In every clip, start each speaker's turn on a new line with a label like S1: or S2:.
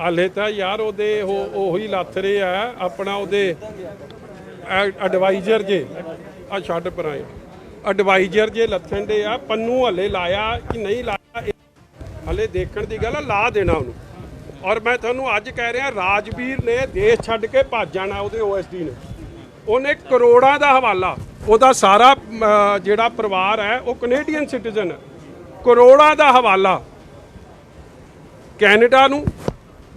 S1: ਹਾਲੇ ਤਾਂ ਯਾਰ ਉਹਦੇ ਉਹ ਉਹੀ ਲੱਥ ਰਹੇ ਆ, ਆਪਣਾ ਉਹਦੇ ਐਡਵਾਈਜ਼ਰ ਜੇ, ਆ ਛੱਡ ਪਰਾਂ ਐਡਵਾਈਜ਼ਰ ਜੇ ਲੱਥਣ ਦੇ ਆ, ਪੰਨੂ ਹਲੇ ਲਾਇਆ ਕਿ ਨਹੀਂ ਲਾਇਆ, ਇਹ ਹਲੇ ਦੇਖਣ ਦੀ ਗੱਲ ਆ, ਲਾ ਦੇਣਾ ਉਹਨੂੰ। ਔਰ ਮੈਂ ਤੁਹਾਨੂੰ ਅੱਜ ਕਹਿ ਰਿਹਾ, ਰਾਜਵੀਰ ਨੇ ਦੇਸ਼ ਛੱਡ ਕੇ ਭੱਜ ਜਾਣਾ ਉਹਦੇ ਓਐਸਡੀ ਨੇ। ਉਹਨੇ ਕਰੋੜਾਂ ਦਾ ਹਵਾਲਾ, ਉਹਦਾ ਸਾਰਾ ਜਿਹੜਾ ਪਰਿਵਾਰ ਹੈ, ਉਹ ਕੈਨੇਡੀਅਨ ਸਿਟੀਜ਼ਨ ਹੈ। ਕਰੋੜਾਂ ਦਾ ਹਵਾਲਾ। ਕੈਨੇਡਾ ਨੂੰ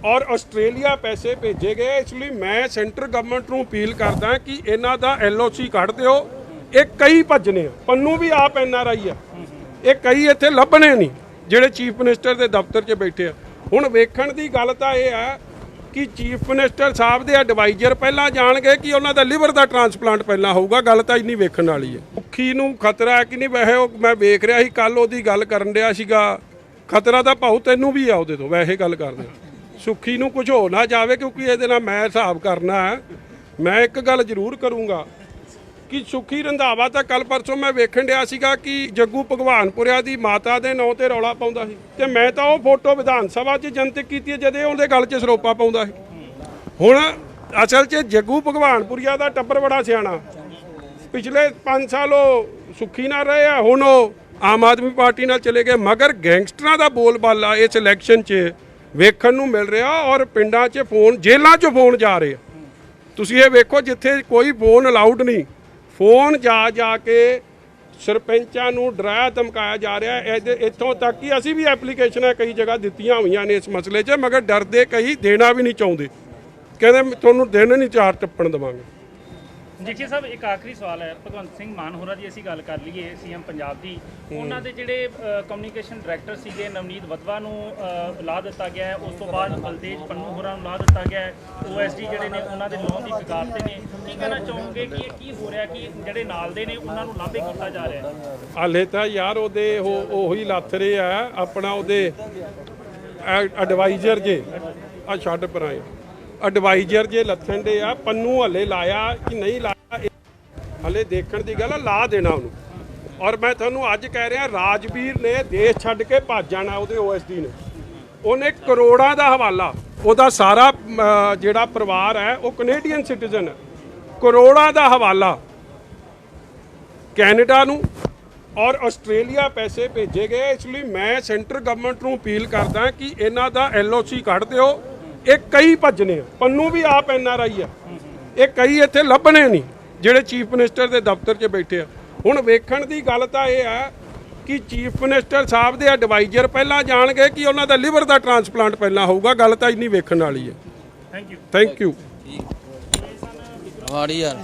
S1: ਔਰ ਆਸਟ੍ਰੇਲੀਆ ਪੈਸੇ ਭੇਜੇ ਗਏ, ਇਸ ਲਈ ਮੈਂ ਸੈਂਟਰ ਗਵਰਨਮੈਂਟ ਨੂੰ ਅਪੀਲ ਕਰਦਾ ਕਿ ਇਹਨਾਂ ਦਾ ਐਲਓਸੀ ਕੱਢ ਦਿਓ। ਇਹ ਕਈ ਭੱਜਨੇ ਆ। ਪੰਨੂ ਵੀ ਆਪ ਐਨਆਰਆਈ ਆ। ਇਹ ਕਈ ਇੱਥੇ ਲੱਭਣੇ ਨਹੀਂ, ਜਿਹੜੇ ਚੀਫ ਮਿਨਿਸਟਰ ਦੇ ਦਫ਼ਤਰ 'ਚ ਬੈਠੇ ਆ। ਹੁਣ ਵੇਖਣ ਦੀ ਗੱਲ ਤਾਂ ਇਹ ਆ ਕਿ ਚੀਫ ਮਿਨਿਸਟਰ ਸਾਹਿਬ ਦੇ ਐਡਵਾਈਜ਼ਰ ਪਹਿਲਾਂ ਜਾਣਗੇ ਕਿ ਉਹਨਾਂ ਦਾ ਲਿਵਰ ਦਾ ਟ੍ਰਾਂਸਪਲਾਂਟ ਪਹਿਲਾਂ ਹੋਊਗਾ। ਗੱਲ ਤਾਂ ਇੰਨੀ ਵੇਖਣ ਵਾਲੀ ਹੈ ਭੁੱਖੀ ਨੂੰ ਖਤਰਾ ਹੈ ਕਿ ਨਹੀਂ? ਵੈਸੇ ਉਹ ਮੈਂ ਵੇਖ ਰਿਹਾ ਸੀ ਕੱਲ ਉਹਦੀ ਗੱਲ ਕਰਨ ਰਿਹਾ ਸੀਗਾ। ਖਤਰਾ ਤਾਂ ਭਾਉ ਤੈਨੂੰ ਵੀ ਆ ਉਹਦੇ ਤੋਂ। ਵੈਸੇ ਗੱਲ ਕਰਦੇ ਹਾਂ। ਸੁੱਖੀ ਨੂੰ ਕੁਝ ਹੋ ਨਾ ਜਾਵੇ ਕਿਉਂਕਿ ਇਹਦੇ ਨਾਲ ਮੈਂ ਹਿਸਾਬ ਕਰਨਾ ਹੈ। ਮੈਂ ਇੱਕ ਗੱਲ ਜ਼ਰੂਰ ਕਰੂੰਗਾ ਕਿ ਸੁੱਖੀ ਰੰਧਾਵਾ ਤਾਂ ਕੱਲ ਪਰਸੋਂ ਮੈਂ ਵੇਖਣ ਡਿਆ ਸੀਗਾ ਕਿ ਜੱਗੂ ਭਗਵਾਨਪੁਰਿਆ ਦੀ ਮਾਤਾ ਦੇ ਨਾਂ ਤੇ ਰੌਲਾ ਪਾਉਂਦਾ ਸੀ ਤੇ ਮੈਂ ਤਾਂ ਉਹ ਫੋਟੋ ਵਿਧਾਨ ਸਭਾ 'ਚ ਜਨਤਕ ਕੀਤੀ ਹੈ ਜਦੇ ਉਹਦੇ ਗੱਲ 'ਚ ਸਰੋਪਾ ਪਾਉਂਦਾ ਸੀ। ਹੁਣ ਅਸਲ 'ਚ ਜੱਗੂ ਭਗਵਾਨਪੁਰੀਆ ਦਾ ਟੱਬਰ ਬੜਾ ਸਿਆਣਾ। ਪਿਛਲੇ 5 ਸਾਲ ਉਹ ਸੁੱਖੀ ਨਾਲ ਰਹੇ ਆ, ਹੁਣ ਉਹ ਆਮ ਆਦਮੀ ਪਾਰਟੀ ਨਾਲ ਚਲੇ ਗਏ, ਮਗਰ ਗੈਂਗਸਟਰਾਂ ਦਾ ਬੋਲਬਾਲਾ ਇਸ ਇਲੈਕਸ਼ਨ 'ਚ ਵੇਖਣ ਨੂੰ ਮਿਲ ਰਿਹਾ ਔਰ ਪਿੰਡਾਂ 'ਚ ਫੋਨ, ਜੇਲ੍ਹਾਂ 'ਚ ਫੋਨ ਜਾ ਰਹੇ ਆ। ਤੁਸੀਂ ਇਹ ਵੇਖੋ ਜਿੱਥੇ ਕੋਈ ਫੋਨ ਅਲਾਉਡ ਨਹੀਂ। ਫੋਨ ਜਾ ਜਾ ਕੇ ਸਰਪੰਚਾਂ ਨੂੰ ਡਰਾਇਆ, ਧਮਕਾਇਆ ਜਾ ਰਿਹਾ। ਹੈ ਇਹਦੇ- ਇੱਥੋਂ ਤੱਕ ਕਿ ਅਸੀਂ ਵੀ ਐਪਲੀਕੇਸ਼ਨਾਂ ਕਈ ਜਗ੍ਹਾ ਦਿੱਤੀਆਂ ਹੋਈਆਂ ਨੇ ਇਸ ਮਸਲੇ 'ਚ, ਮਗਰ ਡਰਦੇ ਕਈ ਦੇਣਾ ਵੀ ਨਹੀਂ ਚਾਹੁੰਦੇ। ਕਹਿੰਦੇ ਤੁਹਾਨੂੰ ਦਿਨ ਨਹੀਂ ਚਾਰ ਟੱਪਣ ਦੇਵਾਂਗੇ।
S2: ਜੀਕੇ ਸਾਹਿਬ ਇੱਕ ਆਖਰੀ ਸਵਾਲ ਹੈ। ਭਗਵੰਤ ਸਿੰਘ ਮਾਨ ਹੋਰਾਂ ਦੀ ਅਸੀਂ ਗੱਲ ਕਰ ਲਈਏ ਸੀਐਮ ਪੰਜਾਬ ਦੀ। ਉਹਨਾਂ ਦੇ ਜਿਹੜੇ ਕਮਿਊਨੀਕੇਸ਼ਨ ਡਾਇਰੈਕਟਰ ਸੀਗੇ ਨਵਨੀਤ ਵਤਵਾ ਨੂੰ ਲਾ ਦਿੱਤਾ ਗਿਆ ਹੈ। ਉਸ ਤੋਂ ਬਾਅਦ ਬਲਤੇਜ ਪੰਨੂ ਹੋਰਾਂ ਨੂੰ ਲਾ ਦਿੱਤਾ ਗਿਆ ਹੈ। ਓਐਸਡੀ ਜਿਹੜੇ ਨੇ ਉਹਨਾਂ ਦੇ ਲੋਨ ਦੀ ਕਗਾਰ ਤੇ ਨੇ। ਕੀ ਕਹਿਣਾ ਚਾਹੋਗੇ ਕਿ ਇਹ ਕੀ ਹੋ ਰਿਹਾ ਕਿ ਜਿਹੜੇ ਨਾਲ ਦੇ ਨੇ ਉਹਨਾਂ ਨੂੰ ਲਾਭੇ ਕੀਤਾ ਜਾ ਰਿਹਾ ਹੈ?
S1: ਹਾਲੇ ਤਾਂ ਯਾਰ ਉਹਦੇ ਉਹ ਲੱਥ ਰਹੇ ਆ ਆਪਣਾ ਉਹਦੇ ਐਡਵਾਈਜ਼ਰ ਜੇ। ਆ ਛੱਡ ਪਰਾਂ ਐਡਵਾਈਜ਼ਰ ਜੇ ਲੱਥਣ ਦੇ ਆ, ਪੰਨੂ ਹਲੇ ਲਾਇਆ ਕਿ ਨਹੀਂ ਲਾਇਆ, ਇਹ ਦੇਖਣ ਦੀ ਗੱਲ ਆ, ਲਾ ਦੇਣਾ ਉਹਨੂੰ। ਔਰ ਮੈਂ ਤੁਹਾਨੂੰ ਅੱਜ ਕਹਿ ਰਿਹਾ, ਰਾਜਵੀਰ ਨੇ ਦੇਸ਼ ਛੱਡ ਕੇ ਭੱਜ ਜਾਣਾ ਉਹਦੇ ਓਐਸਡੀ ਨੇ। ਉਹਨੇ ਕਰੋੜਾਂ ਦਾ ਹਵਾਲਾ, ਉਹਦਾ ਸਾਰਾ ਜਿਹੜਾ ਪਰਿਵਾਰ ਹੈ, ਉਹ ਕੈਨੇਡੀਅਨ ਸਿਟੀਜ਼ਨ ਹੈ। ਕਰੋੜਾਂ ਦਾ ਹਵਾਲਾ ਕੈਨੇਡਾ ਨੂੰ ਔਰ ਆਸਟ੍ਰੇਲੀਆ ਪੈਸੇ ਭੇਜੇ ਗਏ। ਇਸ ਲਈ ਮੈਂ ਸੈਂਟਰ ਗਵਰਨਮੈਂਟ ਨੂੰ ਅਪੀਲ ਕਰਦਾ ਕਿ ਇਹਨਾਂ ਦਾ ਐਲਓਸੀ ਕੱਢ ਦਿਓ। ਇਹ ਕਈ ਭੱਜਨੇ ਆ। ਪੰਨੂ ਵੀ ਆਪ ਐਨਆਰਆਈ ਆ। ਇਹ ਕਈ ਇੱਥੇ ਲੱਭਣੇ ਨਹੀਂ ਜਿਹੜੇ ਚੀਫ ਮਿਨਿਸਟਰ ਦੇ ਦਫ਼ਤਰ 'ਚ ਬੈਠੇ ਆ। ਹੁਣ ਵੇਖਣ ਦੀ ਗੱਲ ਤਾਂ ਇਹ ਆ ਕਿ ਚੀਫ ਮਿਨਿਸਟਰ ਸਾਹਿਬ ਦੇ ਐਡਵਾਈਜ਼ਰ ਪਹਿਲਾਂ ਜਾਣਗੇ ਕਿ ਉਹਨਾਂ ਦਾ ਲਿਵਰ ਦਾ ਟ੍ਰਾਂਸਪਲਾਂਟ ਪਹਿਲਾਂ ਹੋਊਗਾ। ਗੱਲ ਤਾਂ ਇੰਨੀ ਵੇਖਣ ਵਾਲੀ ਹੈ
S2: ਥੈਂਕ ਯੂ
S1: ਥੈਂਕ ਯੂ
S3: ਮਾੜੀ ਯਾਰ